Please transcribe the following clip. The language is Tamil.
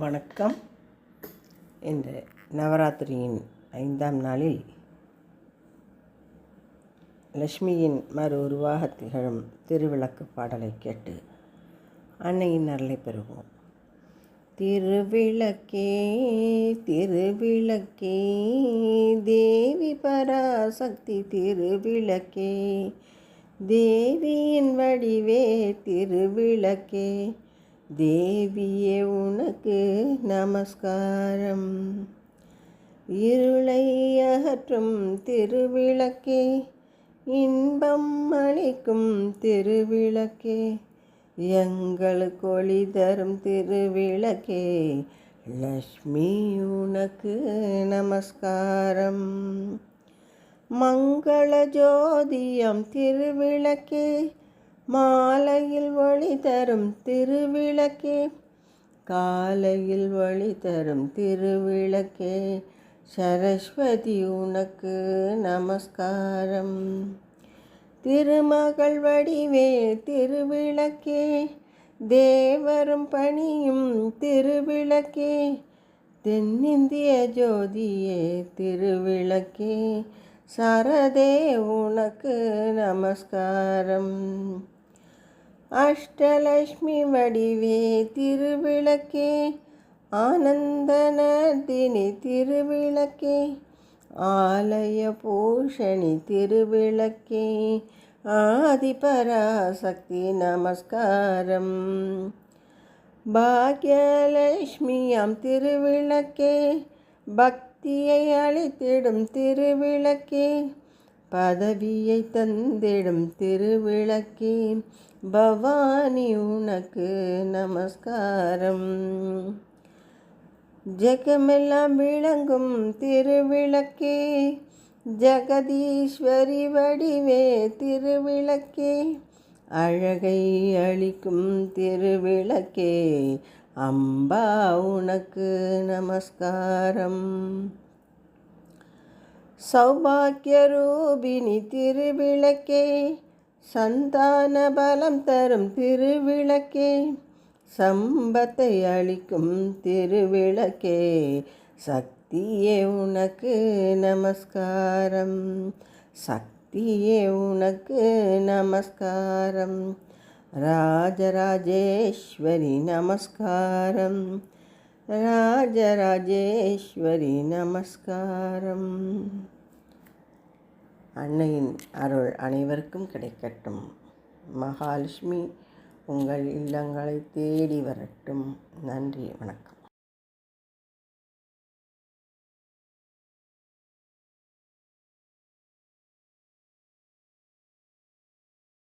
வணக்கம். இன்று நவராத்திரியின் ஐந்தாம் நாளில் லக்ஷ்மியின் மறு உருவாக திகழும் திருவிளக்கு பாடலை கேட்டு அன்னையின் அருளை பெறுவோம். திருவிளக்கே திருவிளக்கே தேவி பராசக்தி திருவிளக்கே தேவியின் வடிவே திருவிளக்கே தேவியே உனக்கு நமஸ்காரம். இருளை அகற்றும் திருவிளக்கே இன்பம் அளிக்கும் திருவிளக்கே எங்களுக்கு ஒளி தரும் திருவிளக்கே லக்ஷ்மி உனக்கு நமஸ்காரம். மங்கள ஜோதியம் திருவிளக்கே மாலையில் ஒளி தரும் திருவிளக்கே காலையில் வழி தரும் திருவிளக்கே சரஸ்வதி உனக்கு நமஸ்காரம். திருமகள் வடிவே திருவிளக்கே தேவரும் பணியும் திருவிளக்கே தென்னிந்திய ஜோதியே திருவிளக்கே சரதே உனக்கு நமஸ்காரம். அஷ்டலக்ஷ்மி வடிவே திருவிளக்கே. ஆனந்தனர்தினி திருவிளக்கே. ஆலய பூஷணி திருவிளக்கே. ஆதிபராசக்தி நமஸ்காரம். பாக்யலட்சுமியாம் திருவிளக்கே. பக்தியை அளித்திடும் திருவிளக்கே. பதவியை தந்திடும் திருவிளக்கே பவானி உனக்கு நமஸ்காரம். ஜெகமெல்லாம் விளங்கும் திருவிளக்கே ஜெகதீஸ்வரி வடிவே திருவிளக்கே அழகை அளிக்கும் திருவிளக்கே அம்பா உனக்கு நமஸ்காரம். சௌபாக்கிய ரூபிணி திருவிளக்கே சந்தான பலம் தரும் திருவிளக்கே சம்பத்தை அளிக்கும் திருவிளக்கே சக்தியே உனக்கு நமஸ்காரம் சக்தியே உனக்கு நமஸ்காரம் ராஜராஜேஸ்வரி நமஸ்காரம். ராஜராஜேஸ்வரி நமஸ்காரம். அன்னையின் அருள் அனைவருக்கும் கிடைக்கட்டும். மகாலட்சுமி உங்கள் இல்லங்களை தேடி வரட்டும். நன்றி வணக்கம்.